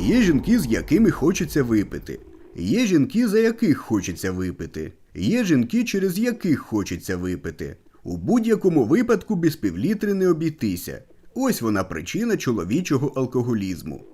Є жінки, з якими хочеться випити. Є жінки, за яких хочеться випити. Є жінки, через яких хочеться випити. У будь-якому випадку без півлітри не обійтися. Ось вона причина чоловічого алкоголізму.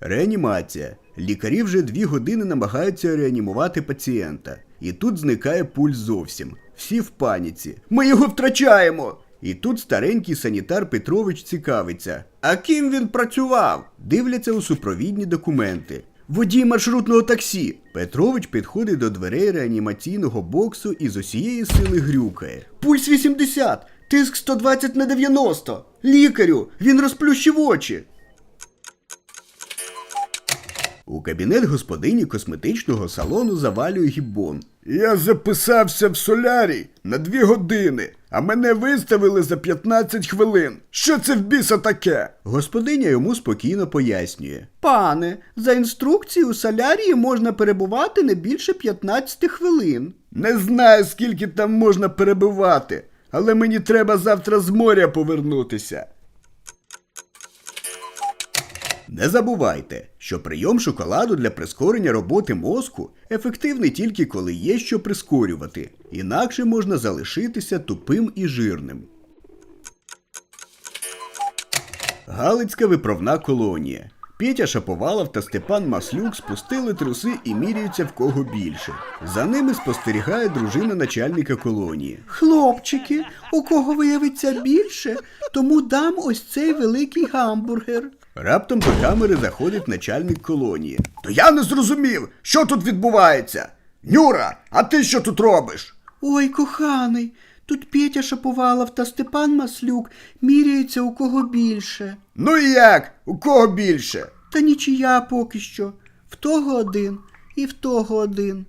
Реанімація. Лікарі вже дві години намагаються реанімувати пацієнта. І тут зникає пульс зовсім. Всі в паніці. Ми його втрачаємо. І тут старенький санітар Петрович цікавиться. А ким він працював? Дивляться у супровідні документи. Водій маршрутного таксі. Петрович підходить до дверей реанімаційного боксу і з усієї сили грюкає. Пульс 80, тиск 120 на 90. Лікарю, він розплющив очі. У кабінет господині косметичного салону завалює гіббон. Я записався в солярій на дві години, а мене виставили за 15 хвилин. Що це в біса таке? Господиня йому спокійно пояснює. Пане, за інструкцією у солярії можна перебувати не більше 15 хвилин. Не знаю, скільки там можна перебувати, але мені треба завтра з моря повернутися. Не забувайте, що прийом шоколаду для прискорення роботи мозку ефективний тільки коли є що прискорювати, інакше можна залишитися тупим і жирним. Галицька виправна колонія. Петя Шаповалов та Степан Маслюк спустили труси і міряються в кого більше. За ними спостерігає дружина начальника колонії. Хлопчики, у кого виявиться більше, тому дам ось цей великий гамбургер. Раптом до камери заходить начальник колонії. То я не зрозумів, що тут відбувається. Нюра, а ти що тут робиш? Ой, коханий, тут Петя Шаповалов та Степан Маслюк міряються у кого більше. Ну і як? У кого більше? Та нічия поки що. В того один і в того один.